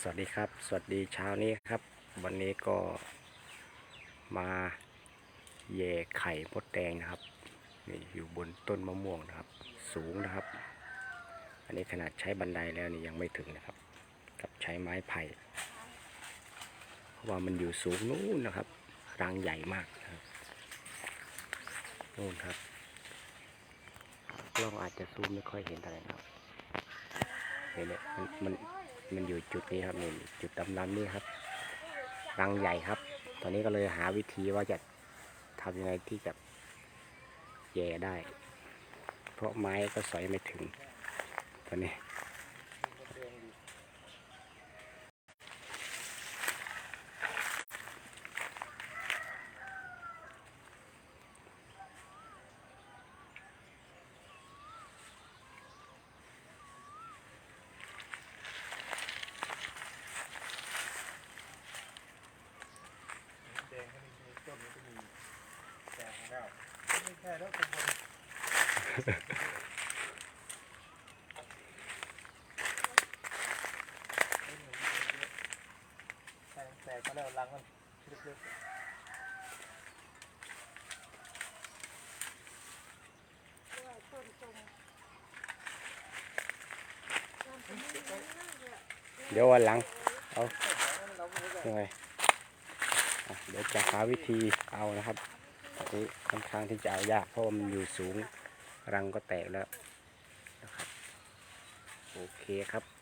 สวัสดีครับ สวัสดีเช้านี้ครับ วันนี้ก็มาแย่ไข่มดแดงนะครับนี่อยู่บนต้นมะม่วงนะครับ สูงนะครับ อันนี้ขนาดใช้บันไดแล้วนี่ยังไม่ถึงนะครับ กับใช้ไม้ไผ่เพราะว่ามันอยู่สูงนู้นนะครับรังใหญ่มากนะครับนู่นครับกล้องอาจจะซูมไม่ค่อยเห็นอะไรนะครับเห็นไหมมันมัน มันอยู่จุดนี้ครับนี่จุดดำๆนี่ครับรังใหญ่ครับ ตอนนี้ก็เลยหาวิธีว่าจะทำยังไงที่จะแย่ได้ เพราะไม้ก็สอยไม่ถึงตอนนี้ แดงก็มีต้นนี้ก็มี แดงแล้วไม่แค่แล้วข้างบนแตกมาแล้วลังมันลึกเดี๋ยววันหลัง เอายังไงอะเดี๋ยวจะหาวิธีเอานะครับ นี้ค่อนข้างที่จะเอายากเพราะมันอยู่สูงรังก็แตกแล้วนะครับโอเคครับ